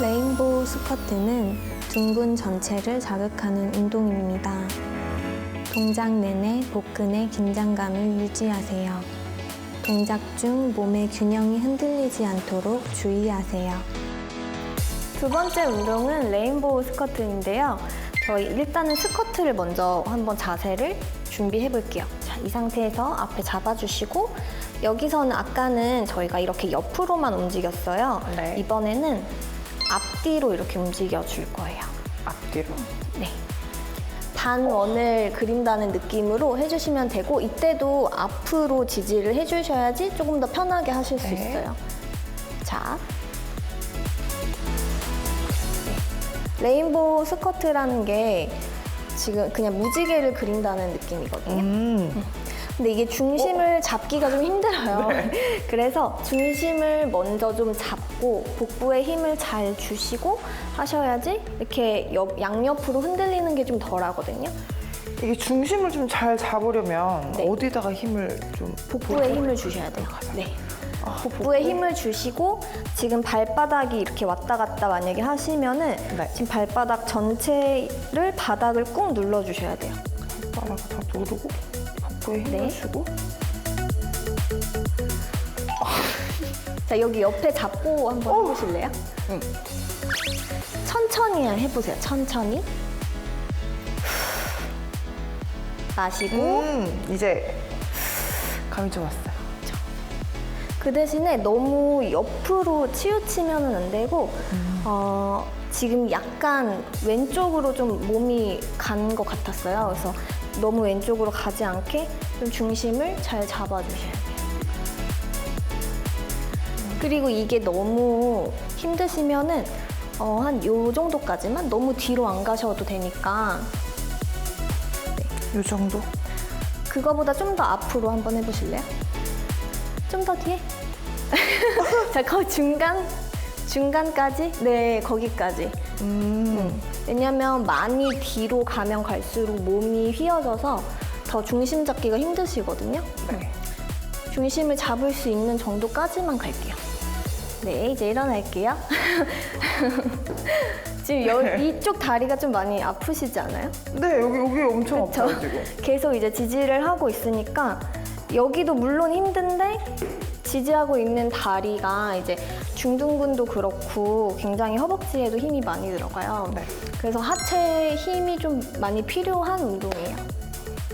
레인보우 스쿼트는 둥근 전체를 자극하는 운동입니다. 동작 내내 복근의 긴장감을 유지하세요. 동작 중 몸의 균형이 흔들리지 않도록 주의하세요. 두 번째 운동은 레인보우 스쿼트인데요. 저희 일단은 스쿼트를 먼저 한번 자세를 준비해 볼게요. 자, 이 상태에서 앞에 잡아주시고 여기서는 아까는 저희가 이렇게 옆으로만 움직였어요. 네. 이번에는 앞뒤로 이렇게 움직여 줄 거예요. 앞뒤로. 네. 반원을 그린다는 느낌으로 해주시면 되고 이때도 앞으로 지지를 해주셔야지 조금 더 편하게 하실 수 네. 있어요. 자. 네. 레인보우 스커트라는 게 지금 그냥 무지개를 그린다는 느낌이거든요. 음. 근데 이게 중심을 잡기가 좀 힘들어요. 그래서 중심을 먼저 좀 잡고 복부에 힘을 잘 주시고 하셔야지 이렇게 옆, 양옆으로 흔들리는 게 좀 덜 하거든요. 이게 중심을 좀 잘 잡으려면 네. 어디다가 힘을 좀 복부에 힘을 주셔야 돼요. 네. 아, 복부에 힘을 주시고 지금 발바닥이 이렇게 왔다 갔다 만약에 하시면은 네. 지금 발바닥 전체를 바닥을 꾹 눌러 주셔야 돼요. 바닥을 다 누르고 복부에 힘을 네. 주고 자, 여기 옆에 잡고 한번 해보실래요? 응. 천천히 해보세요. 천천히. 마시고 음, 이제 감이 좀 왔어요. 그 대신에 너무 옆으로 치우치면 안 되고 어, 지금 약간 왼쪽으로 좀 몸이 간 것 같았어요. 그래서 너무 왼쪽으로 가지 않게 좀 중심을 잘 잡아주셔야 돼요. 그리고 이게 너무 힘드시면은 어, 한 요 정도까지만 너무 뒤로 안 가셔도 되니까 이 정도? 그거보다 좀 더 앞으로 한번 해보실래요? 좀 더 뒤에? 자, 거 중간? 중간까지? 네, 거기까지. 음. 왜냐면 많이 뒤로 가면 갈수록 몸이 휘어져서 더 중심 잡기가 힘드시거든요. 네. 중심을 잡을 수 있는 정도까지만 갈게요. 네, 이제 일어날게요. 지금 여, 이쪽 다리가 좀 많이 아프시지 않아요? 네, 여기 여기 엄청 그쵸? 아파요 지금. 계속 이제 지지를 하고 있으니까 여기도 물론 힘든데 지지하고 있는 다리가 이제 중둔근도 그렇고 굉장히 허벅지에도 힘이 많이 들어가요. 네. 그래서 하체에 힘이 좀 많이 필요한 운동이에요.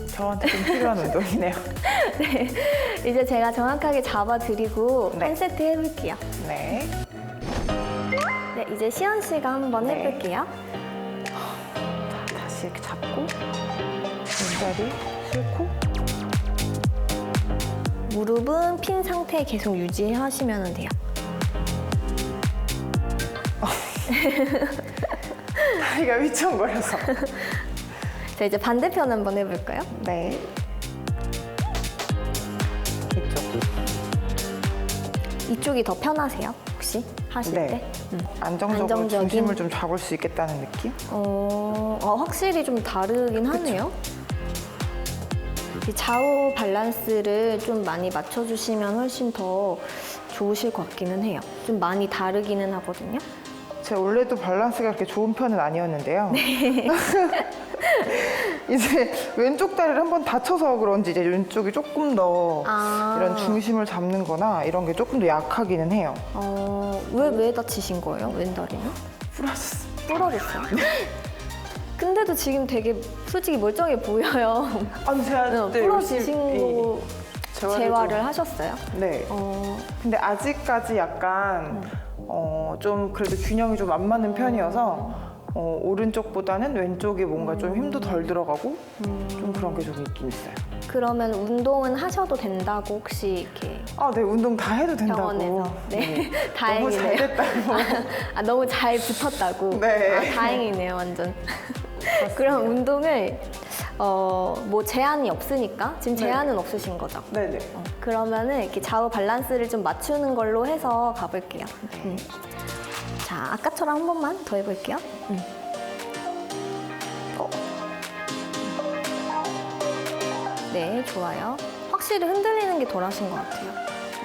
저한테 좀 필요한 운동이네요. 네. 이제 제가 정확하게 잡아드리고 네. 한 세트 해볼게요. 네. 네, 이제 시연 씨가 한번 네. 해볼게요. 자, 다시 이렇게 잡고 왼다리 싣고 무릎은 핀 상태 계속 유지하시면 돼요. 다리가 휘청거려서. 자, 이제 반대편 한번 해볼까요? 네. 이쪽. 이쪽이 더 편하세요? 혹시 하실 네. 때? 음. 안정적으로 안정적인- 중심을 좀 잡을 수 있겠다는 느낌? 어, 어, 확실히 좀 다르긴 하네요. 이 좌우 밸런스를 좀 많이 맞춰주시면 훨씬 더 좋으실 것 같기는 해요. 좀 많이 다르기는 하거든요. 제가 원래도 밸런스가 그렇게 좋은 편은 아니었는데요. 이제 왼쪽 다리를 한번 다쳐서 그런지 이제 왼쪽이 조금 더 아. 이런 중심을 잡는 거나 이런 게 조금 더 약하기는 해요. 어, 왜, 왜 다치신 거예요? 왼 다리는? 부러졌어. 부러졌어요. 근데도 지금 되게 솔직히 멀쩡해 보여요. 아니, 제가 네, 거 재활을 재활을 좀- 하셨어요? 네. 어, 근데 아직까지 약간 어, 좀 그래도 균형이 좀 안 맞는 편이어서 어, 오른쪽보다는 왼쪽에 뭔가 좀 힘도 덜 들어가고 좀 그런 게 좀 있긴 있어요. 그러면 운동은 하셔도 된다고 혹시 이렇게 아, 네, 운동 다 해도 된다고. 병원에서 네, 너무 다행이네요. 잘 됐다고. 아, 너무 잘 붙었다고. 네. 아, 다행이네요, 완전. 그럼 운동을 어, 뭐 제한이 없으니까 지금 네. 제한은 없으신 거죠? 네네. 어, 그러면은 이렇게 좌우 밸런스를 좀 맞추는 걸로 해서 가볼게요. 음. 자, 아까처럼 한 번만 더 해볼게요. 음. 어. 네, 좋아요. 확실히 흔들리는 게 덜 하신 것 같아요.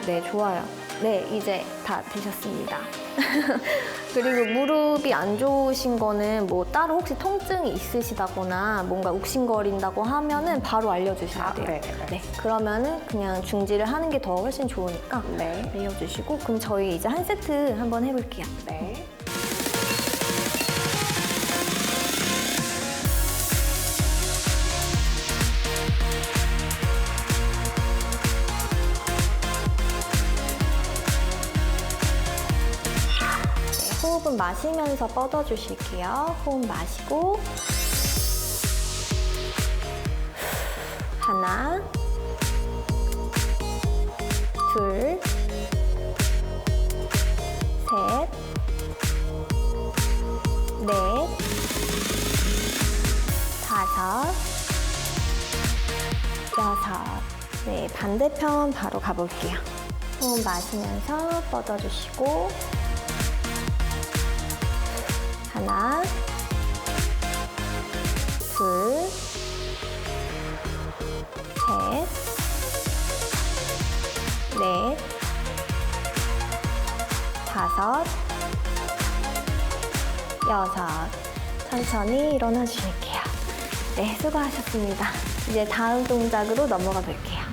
네, 좋아요. 네, 이제 다 되셨습니다. 그리고 무릎이 안 좋으신 거는 뭐 따로 혹시 통증이 있으시다거나 뭔가 욱신거린다고 하면은 바로 알려주셔야 아, 돼요. 네, 네. 네, 그러면은 그냥 중지를 하는 게 더 훨씬 좋으니까 네. 알려주시고 그럼 저희 이제 한 세트 한번 해볼게요. 네. 네, 호흡은 마시면서 뻗어주실게요. 호흡 마시고. 하나, 둘, 셋, 넷, 다섯, 여섯. 네, 반대편 바로 가볼게요. 호흡 마시면서 뻗어주시고 하나, 둘, 셋, 넷, 다섯, 여섯. 천천히 일어나 주실게요. 네, 수고하셨습니다. 이제 다음 동작으로 넘어가 볼게요.